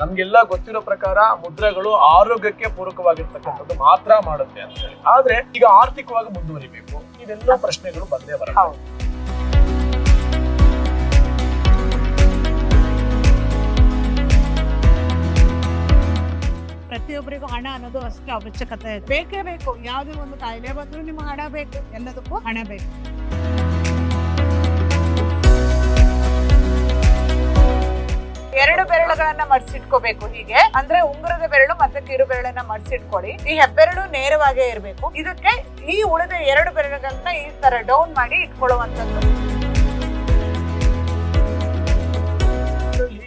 ನಮ್ಗೆಲ್ಲ ಗೊತ್ತಿರೋ ಪ್ರಕಾರ ಮುದ್ರೆಗಳು ಆರೋಗ್ಯಕ್ಕೆ ಪೂರಕವಾಗಿರ್ತಕ್ಕಂಥದ್ದು ಮಾತ್ರ ಮಾಡುತ್ತೆ ಅಂತ ಹೇಳಿ. ಆದ್ರೆ ಈಗ ಆರ್ಥಿಕವಾಗಿ ಮುಂದುವರಿಬೇಕು. ಇದೆಲ್ಲ ಪ್ರಶ್ನೆಗಳು ಬಂದೇ ಬರಲ್ಲ. ಹೌದು. ಪ್ರತಿಯೊಬ್ಬರಿಗೂ ಹಣ ಅನ್ನೋದು ಅಷ್ಟು ಅವಶ್ಯಕತೆ ಇದೆ. ಬೇಕೇ ಬೇಕು. ಯಾವುದೇ ಒಂದು ಕಾಯಿಲೆ ಬಂದರೂ ನಿಮ್ಗೆ ಹಣ ಬೇಕು. ಎಲ್ಲದಕ್ಕೂ ಹಣ ಬೇಕು. ಎರಡು ಮಡಿಸಿಟ್ಕೋಬೇಕು ಹೀಗೆ. ಅಂದ್ರೆ ಉಂಗುರದ ಬೆರಳು ಮತ್ತೆ ಕಿರು ಬೆರಳನ್ನ ಮಡ್ಸಿಟ್ಕೊಳ್ಳಿ. ಈ ಹೆಬ್ಬೆರಳು ನೇರವಾಗೇ ಇರಬೇಕು. ಇದಕ್ಕೆ ಈ ಉಳಿದ ಎರಡು ಬೆರಳುಗಳನ್ನ ಈ ತರ ಡೌನ್ ಮಾಡಿ ಇಟ್ಕೊಳ್ಳುವಂತದ್ದು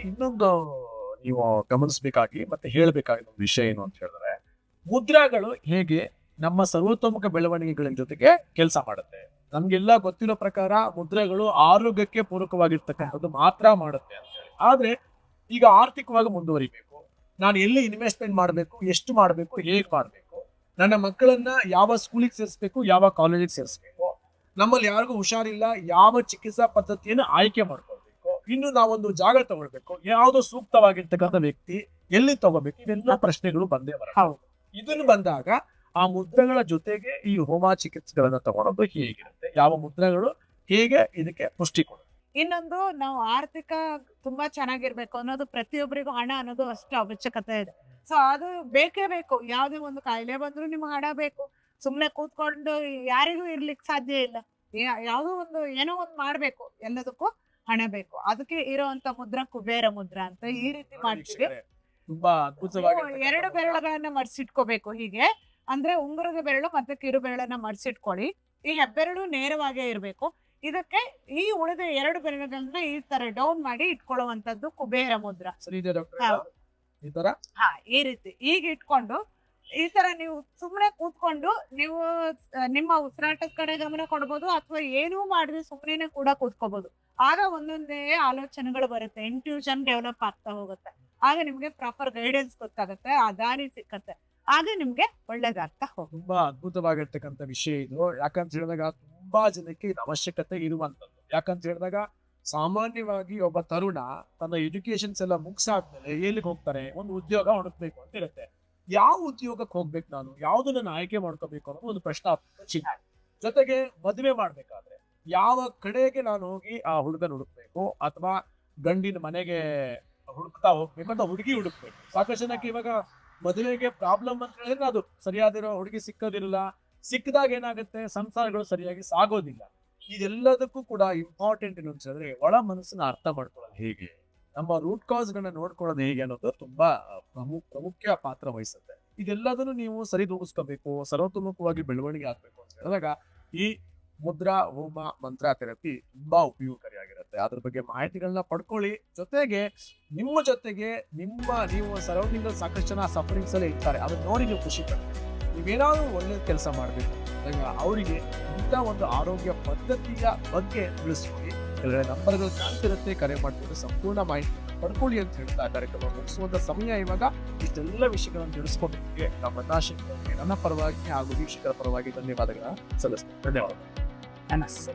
ಇನ್ನೊಂದು ನೀವು ಗಮನಿಸಬೇಕಾಗಿ ಮತ್ತೆ ಹೇಳಬೇಕಾಗಿರೋ ವಿಷಯ ಏನು ಅಂತ ಹೇಳಿದ್ರೆ, ಮುದ್ರಾಗಳು ಹೇಗೆ ನಮ್ಮ ಸರ್ವೋತ್ತಮಕ ಬೆಳವಣಿಗೆಗಳ ಜೊತೆಗೆ ಕೆಲಸ ಮಾಡುತ್ತೆ. ನಮ್ಗೆಲ್ಲ ಗೊತ್ತಿರೋ ಪ್ರಕಾರ ಮುದ್ರೆಗಳು ಆರೋಗ್ಯಕ್ಕೆ ಪೂರಕವಾಗಿರ್ತಕ್ಕಂಥದ್ದು ಮಾತ್ರ ಮಾಡುತ್ತೆ ಅಂತ ಹೇಳಿ. ಆದ್ರೆ ಈಗ ಆರ್ಥಿಕವಾಗಿ ಮುಂದುವರಿಬೇಕು. ನಾನು ಎಲ್ಲಿ ಇನ್ವೆಸ್ಟ್ಮೆಂಟ್ ಮಾಡಬೇಕು ಎಷ್ಟು ಮಾಡಬೇಕು ಹೇಗೆ ಮಾಡಬೇಕು? ನನ್ನ ಮಕ್ಕಳನ್ನ ಯಾವ ಸ್ಕೂಲಿಗೆ ಸೇರಿಸ್ಬೇಕು ಯಾವ ಕಾಲೇಜಿಗೆ ಸೇರಿಸ್ಬೇಕು? ನಮ್ಮಲ್ಲಿ ಯಾರಿಗೂ ಹುಷಾರಿಲ್ಲ ಯಾವ ಚಿಕಿತ್ಸಾ ಪದ್ಧತಿಯನ್ನು ಆಯ್ಕೆ ಮಾಡ್ಕೊಳ್ಬೇಕು? ಇನ್ನು ನಾವೊಂದು ಜಾಗ ತಗೊಳ್ಬೇಕು. ಯಾವುದೋ ಸೂಕ್ತವಾಗಿರ್ತಕ್ಕಂಥ ವ್ಯಕ್ತಿ ಎಲ್ಲಿ ತಗೋಬೇಕು ಇವೆಲ್ಲ ಪ್ರಶ್ನೆಗಳು ಬಂದೇ ಬರ ಹೌದು. ಇದನ್ನು ಬಂದಾಗ ಆ ಮುದ್ರೆಗಳ ಜೊತೆಗೆ ಈ ಹೋಮ ಚಿಕಿತ್ಸೆಗಳನ್ನ ತಗೊಳೋದು ಹೇಗಿರುತ್ತೆ? ಯಾವ ಮುದ್ರೆಗಳು? ಹೇಗೆ ಇದಕ್ಕೆ ಪುಷ್ಟಿ ಕೊಡುತ್ತೆ? ಇನ್ನೊಂದು ನಾವು ಆರ್ಥಿಕ ತುಂಬಾ ಚೆನ್ನಾಗಿರ್ಬೇಕು ಅನ್ನೋದು ಪ್ರತಿಯೊಬ್ಬರಿಗೂ ಹಣ ಅನ್ನೋದು ಅಷ್ಟು ಅವಶ್ಯಕತೆ ಇದೆ. ಸೊ ಅದು ಬೇಕೇ ಬೇಕು. ಯಾವ್ದೇ ಒಂದು ಕಾಯಿಲೆ ಬಂದ್ರು ನಿಮ್ಗೆ ಹಣ ಬೇಕು. ಸುಮ್ಮನೆ ಕೂತ್ಕೊಂಡು ಯಾರಿಗೂ ಇರ್ಲಿಕ್ಕೆ ಸಾಧ್ಯ ಇಲ್ಲ. ಯಾವುದೋ ಒಂದು ಏನೋ ಒಂದು ಮಾಡ್ಬೇಕು. ಎಲ್ಲದಕ್ಕೂ ಹಣ ಬೇಕು. ಅದಕ್ಕೆ ಇರೋಂತ ಮುದ್ರ ಕುಬೇರ ಮುದ್ರ ಅಂತ ಈ ರೀತಿ ಮಾಡ್ತೀವಿ. ತುಂಬಾ ಅದ್ಭುತವಾಗಿ ನೀವು ಎರಡು ಬೆರಳುಗಳನ್ನ ಮಡ್ಸಿಟ್ಕೋಬೇಕು ಹೀಗೆ. ಅಂದ್ರೆ ಉಂಗುರದ ಬೆರಳು ಮತ್ತೆ ಕಿರು ಬೆರಳನ್ನ ಮಡ್ಸಿಟ್ಕೊಳ್ಳಿ ಈ ಹೆಬ್ಬೆರಳು ನೇರವಾಗೇ ಇರಬೇಕು. ಇದಕ್ಕೆ ಈ ಉಳಿದ ಎರಡು ಬೆರಳುಗಳನ್ನ ಈ ತರ ಡೌನ್ ಮಾಡಿ ಇಟ್ಕೊಳ್ಳುವಂತದ್ದು ಕುಬೇರ ಮುದ್ರ. ಈ ತರ? ಹಾ ಈ ರೀತಿ. ಈಗ ಇಟ್ಕೊಂಡು ಈ ತರ ನೀವು ಸುಮ್ಮನೆ ಕೂತ್ಕೊಂಡು ನೀವು ನಿಮ್ಮ ಉಸಿರಾಟದ ಕಡೆ ಗಮನ ಕೊಡ್ಬೋದು ಅಥವಾ ಏನೂ ಮಾಡಿದ್ರೆ ಸುಮ್ಮನೆ ಕೂಡ ಕೂತ್ಕೋಬಹುದು ಆಗ ಒಂದೊಂದೇ ಆಲೋಚನೆಗಳು ಬರುತ್ತೆ. ಇಂಟ್ಯೂಷನ್ ಡೆವಲಪ್ ಆಗ್ತಾ ಹೋಗುತ್ತೆ. ಆಗ ನಿಮ್ಗೆ ಪ್ರಾಪರ್ ಗೈಡೆನ್ಸ್ ಗೊತ್ತಾಗುತ್ತೆ. ಆ ದಾರಿ ಸಿಕ್ಕತ್ತೆ. ಆಗ ನಿಮ್ಗೆ ಒಳ್ಳೇದಾಗ್ತಾ ಹೋಗುತ್ತೆ. ತುಂಬಾ ಅದ್ಭುತವಾಗಿರ್ತಕ್ಕಂಥ ವಿಷಯ ಇದು. ಯಾಕಂತ ಹೇಳಿದಾಗ ತುಂಬಾ ಜನಕ್ಕೆ ಇದು ಅವಶ್ಯಕತೆ ಇರುವಂತದ್ದು ಯಾಕಂತ ಹೇಳಿದಾಗ, ಸಾಮಾನ್ಯವಾಗಿ ಒಬ್ಬ ತರುಣ ತನ್ನ ಎಜುಕೇಶನ್ಸ್ ಎಲ್ಲ ಮುಗಿಸಾದ್ಮೇಲೆ ಎಲ್ಲಿಗೆ ಹೋಗ್ತಾರೆ? ಒಂದು ಉದ್ಯೋಗ ಹುಡುಕ್ಬೇಕು ಅಂತ ಇರುತ್ತೆ. ಯಾವ ಉದ್ಯೋಗಕ್ಕೆ ಹೋಗ್ಬೇಕು ನಾನು? ಯಾವ್ದು ನನ್ನ ಆಯ್ಕೆ ಮಾಡ್ಕೋಬೇಕು ಅನ್ನೋದು ಒಂದು ಪ್ರಶ್ನಾತ್ಮಕ ಚಿಹ್ನೆ ಜೊತೆಗೆ ಮದುವೆ ಮಾಡ್ಬೇಕಾದ್ರೆ ಯಾವ ಕಡೆಗೆ ನಾನು ಹೋಗಿ ಆ ಹುಡುಗನ ಹುಡುಕ್ಬೇಕು? ಅಥವಾ ಗಂಡಿನ ಮನೆಗೆ ಹುಡುಕ್ತಾ ಹೋಗ್ಬೇಕು ಅಂತ ಹುಡುಗಿ ಹುಡುಕ್ಬೇಕು? ಸಾಕಷ್ಟು ಜನಕ್ಕೆ ಇವಾಗ ಮದುವೆಗೆ ಪ್ರಾಬ್ಲಮ್ ಅಂತ ಹೇಳಿದ್ರೆ ಅದು ಸರಿಯಾದಿರೋ ಹುಡುಗಿ ಸಿಕ್ಕೋದಿಲ್ಲ ಸಿಕ್ಕಿದಾಗ ಏನಾಗುತ್ತೆ? ಸಂಸಾರಗಳು ಸರಿಯಾಗಿ ಸಾಗೋದಿಲ್ಲ. ಇದೆಲ್ಲದಕ್ಕೂ ಕೂಡ ಇಂಪಾರ್ಟೆಂಟ್ ಏನು ಅನ್ಸಿದ್ರೆ ಒಳ ಮನಸ್ಸನ್ನ ಅರ್ಥ ಮಾಡ್ಕೊಳ್ಳೋದು ಹೇಗೆ? ನಮ್ಮ ರೂಟ್ ಕಾಸ್ ಗಳನ್ನ ನೋಡ್ಕೊಳ್ಳೋದು ಹೇಗೆ ಅನ್ನೋದು ತುಂಬಾ ಪ್ರಮುಖ ಪ್ರಮುಖ ಪಾತ್ರ ವಹಿಸುತ್ತೆ. ಇದೆಲ್ಲದನ್ನು ನೀವು ಸರಿದೂಗಿಸ್ಕೋಬೇಕು ಸರ್ವತೋಮುಖವಾಗಿ ಬೆಳವಣಿಗೆ ಆಗ್ಬೇಕು ಅಂತ ಹೇಳಿದಾಗ ಈ ಮುದ್ರಾ, ಹೋಮ, ಮಂತ್ರ ಥೆರಪಿ ತುಂಬಾ ಉಪಯೋಗಕಾರಿಯಾಗಿರುತ್ತೆ. ಅದ್ರ ಬಗ್ಗೆ ಮಾಹಿತಿಗಳನ್ನ ಪಡ್ಕೊಳ್ಳಿ. ಜೊತೆಗೆ ನಿಮ್ಮ ಜೊತೆಗೆ ನಿಮ್ಮ, ನೀವು ಸರೌಂಡಿಂಗ್ ಸಾಕಷ್ಟು ಜನ ಸಫರಿಂಗ್ಸ್ ಅಲ್ಲಿ ಇರ್ತಾರೆ. ಅದನ್ನ ನೋಡಿ ನೀವು ಖುಷಿ ಪಡ್ತೀರಿ? ನೀವೇನಾದ್ರೂ ಒಳ್ಳೆಯ ಕೆಲಸ ಮಾಡಬೇಕು. ಅವರಿಗೆ ಇಂಥ ಒಂದು ಆರೋಗ್ಯ ಪದ್ಧತಿಯ ಬಗ್ಗೆ ತಿಳಿಸ್ಕೊಡಿ. ಕೆಲವೇ ನಂಬರ್ಗಳು ಇರುತ್ತೆ, ಕರೆ ಮಾಡಿಕೊಂಡು ಸಂಪೂರ್ಣ ಮಾಹಿತಿ ಪಡ್ಕೊಳ್ಳಿ ಅಂತ ಹೇಳ್ತಾ ಕಾರ್ಯಕ್ರಮ ಮುಗಿಸುವಂತ ಸಮಯ ಇವಾಗ. ಇಷ್ಟೆಲ್ಲ ವಿಷಯಗಳನ್ನು ತಿಳಿಸ್ಕೊಂಡಿದ್ದೀವಿ ನಮ್ಮ ನಾಶಕ್ಕೆ ನನ್ನ ಪರವಾಗಿ ಹಾಗೂ ವೀಕ್ಷಕರ ಪರವಾಗಿ ಧನ್ಯವಾದಗಳನ್ನ ಸಲ್ಲಿಸ್ತೀನಿ ಧನ್ಯವಾದ ನಮಸ್ತೆ.